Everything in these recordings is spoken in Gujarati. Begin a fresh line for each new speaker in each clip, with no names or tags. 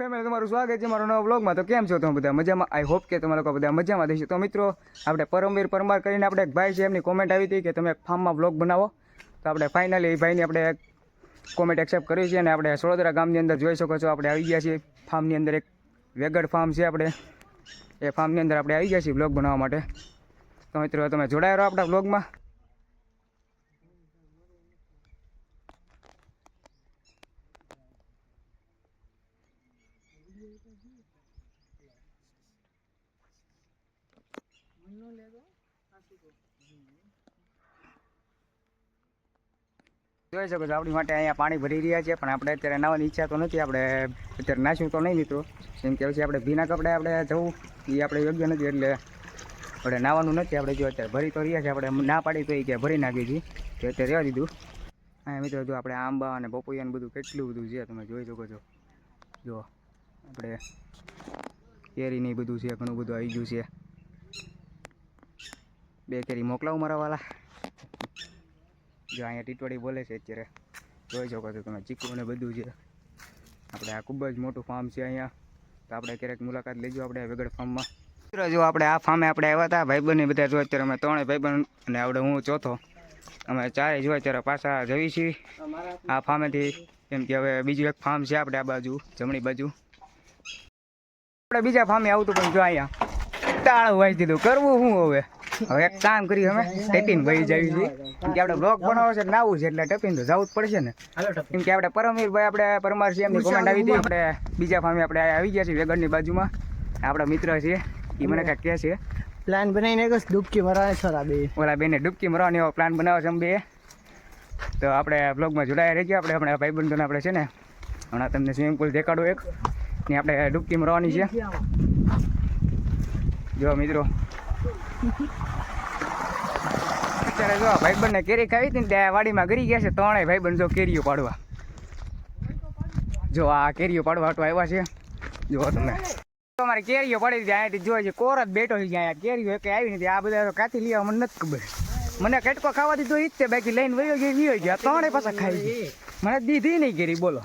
ફેમિલી તમારું સ્વાગત છે મારો નવા બ્લોગમાં તો કેમ છો તમે બધા? મજામાં? આઈ હોપ કે તમે લોકો બધા મજામાં દેશો. તો મિત્રો, આપણે પરમવીર પરમાર કરીને આપણે એક ભાઈ છે, એમની કોમેન્ટ આવી હતી કે તમે એક ફાર્મમાં બ્લોગ બનાવો. તો આપણે ફાઇનલી એ ભાઈની આપણે કોમેન્ટ એક્સેપ્ટ કરી છે અને આપણે સોળદરા ગામની અંદર જોઈ શકો છો, આપણે આવી ગયા છીએ. ફાર્મની અંદર એક વેગડ ફાર્મ છે આપણે. એ ફાર્મની અંદર આપણે આવી ગયા છીએ બ્લોગ બનાવવા માટે. તો મિત્રો, તમે જોડાયા આપણા બ્લોગમાં જોઈ શકો છો, આપણી માટે અહીંયા પાણી ભરી રહ્યા છે, પણ આપણે અત્યારે નાવાની ઈચ્છા તો નથી, આપણે અત્યારે નાશું તો નહીં મિત્રો. કેમ કે પછી આપણે ભીના કપડે આપણે જવું, એ આપણે યોગ્ય નથી, એટલે આપણે નાવાનું નથી, આપણે જો અત્યારે ભરી તો રહ્યા છે, આપણે ના પાડી તો એ કે ભરી નાખી છીએ તો અત્યારે રહેવા દીધું. હા મિત્રો, જો આપણે આંબા અને પપૈયાને બધું કેટલું બધું છે, તમે જોઈ શકો છો. જો. આપણે કેરી ને બધું છે, ઘણું બધું આવી ગયું છે. બે કેરી મોકલાવું મારા વાલા. જો અહીંયા ટીટવાડી બોલે છે અત્યારે. જોઈ શકો છો તમે ચીકુ ને બધું છે. આપણે આ ખૂબ જ મોટું ફાર્મ છે અહીંયા. તો આપણે ક્યારેક મુલાકાત લેજો આપણે વેગડ ફાર્મમાં મિત્રો, જો આપણે આ ફાર્મે આપણે આવ્યા હતા ભાઈબંધ બધા જો અત્યારે અમે ત્રણેય ભાઈબંધ અને આપણે હું ચોથો. અમે ચારે જો અત્યારે પાછા જવી છીએ. આ ફાર્મેથી કેમ કે હવે બીજું એક ફાર્મ છે આપણે આ બાજુ, જમણી બાજુ. આપણે બીજા ફામે આવતું પણ જો અહીંયા તાળું વાંચી દીધું. કરવું શું હવે? હવે એક કામ કરી અમે. ટેપીને ભાઈ જાવી છે. કેમ કે આપણે બ્લોગ બનાવવો છે નાવું છે એટલે ટેપીને તો જવું જ પડશે ને. કેમ કે આપણે પરમવીરભાઈ આપણે પરમાર છે એમની કોમેન્ટ આવી હતી. આપણે બીજા ફામે આપણે આવી ગયા છીએ વેગડની બાજુમાં. આપણા મિત્ર છે. એ મને કાંઈક કહે છે.
પ્લાન બનાવીને ગસ ડૂબકી મરાવે છોરા બે.
ઓલા બેને ડૂબકી મરવાનો એવો પ્લાન બનાવે છે બે. તો આપણે બ્લોગમાં જોડાયા રહી ગયા આપણે આપણા ભાઈબંધોને આપણે છે ને હમણાં તમને સ્વિમિંગ પુલ દેખાડો એક. ને આપણે ડૂબકી મરવાની છે. જો મિત્રો. અત્યારે જો ભાઈબંધને કેરી ખાવી હતી ને ત્યાં વાડીમાં ગરી ગયા છે, ત્રણેય ભાઈબંધ જો કેરીઓ પાડવા. જો આ કેરીઓ પાડવા તો આવ્યા છે. જો તમે અમારે કેરીઓ પડી હતી અહીંયાથી જોઈએ છે, કોર જ બેઠો છે અહીંયા કેરીઓ એક આવી નથી. આ બધા કાથી લઈ મને નથી ખબર. મને કટકો ખાવા દીધો ઈ જ બાકી લઈને વયો ગયો વયો ગયા. ત્રણે પાછા ખાઈ મને દીધી નહીં કેરી, બોલો.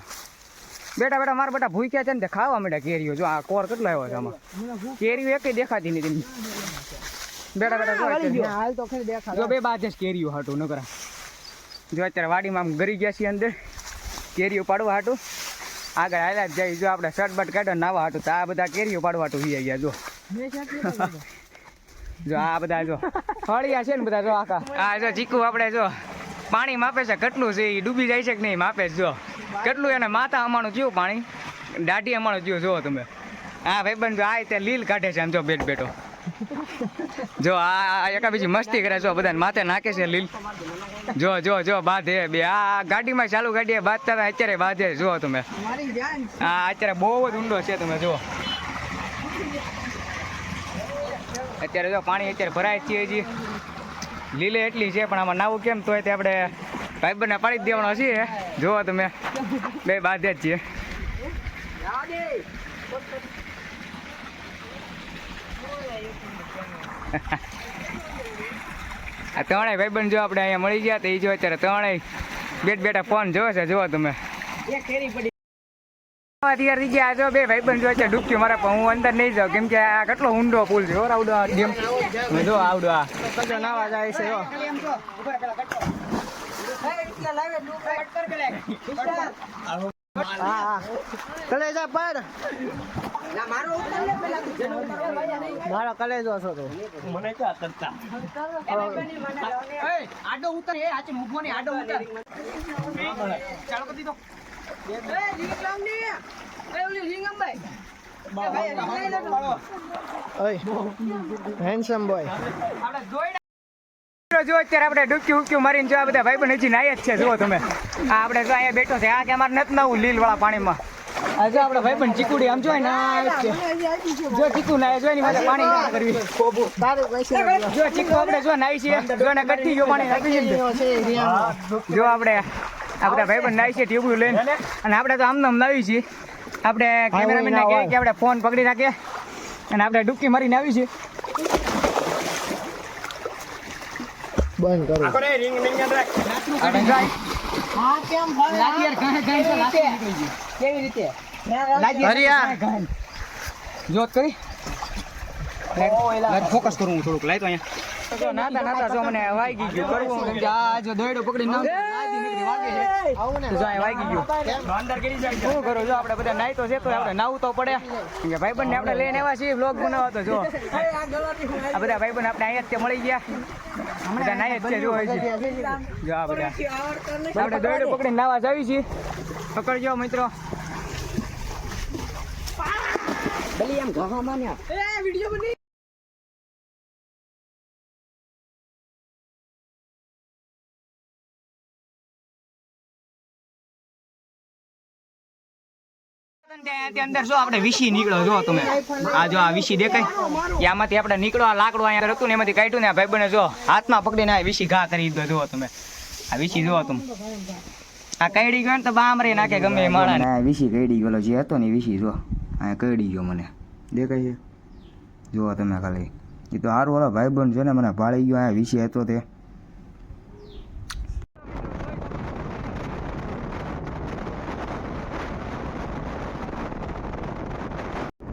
બેટા બેટા મારા બેટા ભૂખ્યા છે ને ખાવા માંડ્યા કેરીઓ. જો આ કોર કેટલો આવ્યો છે આમાં? કેરીઓ એકેય દેખાતી નથી બેટા બેટા
હાલ તો ખરી દેખા
જો બે બાદ જ કેરીઓ હાટું નકરા. જો અત્યારે વાડીમાં આમ ગરી ગયા છીએ અંદર. કેરીઓ પાડવા હાટું. આગળ હાલ્યા જ જાય. જો આપણે શર્ટ બટ કાઢો નાવા હાટું તો આ બધા કેરીઓ પાડવા હાટું વી ગયા જો. જો આ બધા જો. ફળિયા છે ને બધા જો આખા. આ જો ચીકુ આપણે જો. પાણી માપે છે કેટલું છે એ ડૂબી જાય છે કે નહીં માપે જો. કેટલું એને માથા અમાણું થયું પાણી? દાઢી અમાણું થયું જો તમે. હા ભાઈબંધ આ રીતે લીલ કાઢે છે આમ જો બેટ બેટો જો આ એકા બીજી મસ્તી કરે જો બધાને માથે નાખે છે લીલ. જો જો જો બાંધે બે. આ ગાડીમાં ચાલુ ગાડીએ બાંધતા હતા અત્યારે બાંધે જો તમે. હા અત્યારે બહુ જ ઊંડો છે તમે જુઓ. અત્યારે જો પાણી અત્યારે ભરાય છે હજી. લીલે એટલી છે પણ આમાં નાવું કેમ તોય તે આપણે ભાઈબંધને પાડી દેવાનો છીએ જુઓ તમે. બે બાધે જ છીએ. આ ત્રણેય ભાઈબંધ જો આપણે અહીંયા મળી ગયા તો એ જો અત્યારે ત્રણેય બેટ બેટા ફોન જોવે છે. જુઓ તમે.
એક કેરી પડી
તૈયાર થઈ ગયા જો બે ભાઈબંધ જો છે ડૂબક્યું મારે પણ હું અંદર નહીં જાઉં. કેમ કે આ કેટલો ઊંડો પુલ છે. આવડો આ જો, આવડો આ.
જાય છે કલેજા પર મારો કલેજો છો તો.
આડો ઉતર એ આચે મૂકવો આડો ઉતર. ચાલો કરી દો એ લિંગ ને એ ઓલી લિંગ અંબાઈ.
હેન્ડસમ બોય
આપણે જોઈ
જો અત્યારે આપણે ડૂબકી ઉબકી મારીને જો આ બધા ભાઈબંધ હજી નાય જ છે. જુઓ તમે. આ આપણે જો અહીંયા બેઠો છે. આ કે અમારે નથી નાવું લીલ વાળા પાણીમાં. આ જો ભાઈ પણ ચીકુડી આમ જોઈ ના જો ચીકુ નાય જોઈ ની મારે પાણી ના કરવી. જો ચીકુ આપણે જો નાઈ છે જો ને કઠી ગયો પાણી નાખી જો આપણે આ બધા ભાઈબંધ નાઈ છે ટ્યુબ લઈને. અને આપણે તો આમ નામ નાવી છીએ. આપણે કેમેરામેન ને કે આપણે ફોન પકડી રાખીએ. અને આપણે ડૂબકી મારીને આવી છીએ.
બંધ કરો.
આપણે જાય
લાગી યાર કાંઈ કાંઈ તો લાગી નીકળી ગઈ. કેવી રીતે
હરિયા
જોત કરી ફોકસ કરું હું થોડુંક. લાઈટ અહીંયા. જો નાતા નાતા જો મને વાગી ગયું. કરવું આ જો દોયડો પકડી ના લાદી નીકળી વાગે છે.
આવું ને?
જો અહીંયા વાગી ગયું. અંદર કરી જાય શું કરો? જો આપણે બધા નાઈ તો છે તો આપણે નાવું તો પડે. કે ભાઈબંધ ને આપણે લઈને આવ્યા છીએ બ્લોગ બનાવવા તો જો. આ બધા ભાઈબંધ આપણે અહીંયા જ મળી ગયા. બધા નાઈ જ છે જો હોય છે. જો આ બધા. આપણે દોયડો પકડીને નાવા જ આવી છીએ. પકડજો મિત્રો. ત્યાં અંદર જો જો તમે. આ જો આ વીસી દેખાય. કે આમાંથી આપણે નીકળો, આ લાકડું અહીંયા હતું ને એમાંથી કાઢ્યું ને આ ભાઈબંધે જો હાથમાં પકડીને આ વીસી ઘા કરી દીધો તમે. આ વીસી જુઓ તમે. આ કઈડી ગયો ને તો બામરે નાખે ગમે એ માણા ને વીસી કઈડી ગયેલો જે હતો ને વીસી જો આ કઈડી ગયો મને. દેખાય છે? જુઓ તમે ખાલી. એ તો સારું વાળો ભાઈબંધ છે ને મને ભાળી ગયો, આ વીસી હતો તે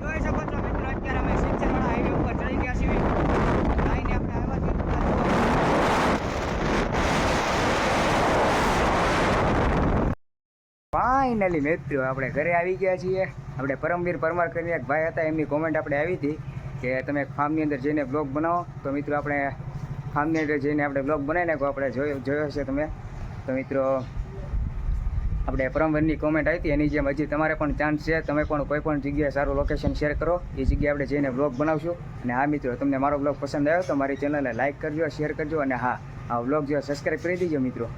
જોઈ શકો છો મિત્રો અત્યારે અમે સિંચનવાળા હાઈવે ઉપર ચડી ગયા છીએ આઈને આપણે આવ્યા છીએ ફાઇનલી મિત્રો, આપણે ઘરે આવી ગયા છીએ. આપણે પરમવીર પરમાર કરીને એક ભાઈ હતા, એમની કોમેન્ટ આપણે આવી હતી કે તમે ફાર્મની અંદર જઈને બ્લોગ બનાવો. તો મિત્રો, આપણે ફાર્મની અંદર જઈને આપણે બ્લોગ બનાવી નાખો, આપણે જોયો જોયો હશે તમે. તો મિત્રો, આપણે પરમવીરની કોમેન્ટ આવી હતી. એની જેમ હજી તમારે પણ ચાન્સ છે. તમે પણ કોઈ પણ જગ્યાએ સારું લોકેશન શેર કરો. એ જગ્યાએ આપણે જઈને બ્લોગ બનાવશું. અને હા મિત્રો, તમને મારો બ્લોગ પસંદ આવ્યો તો મારી ચેનલને લાઇક કરજો શેર કરજો. અને હા, આ બ્લોગ જો સબસ્ક્રાઈબ કરી દેજો મિત્રો.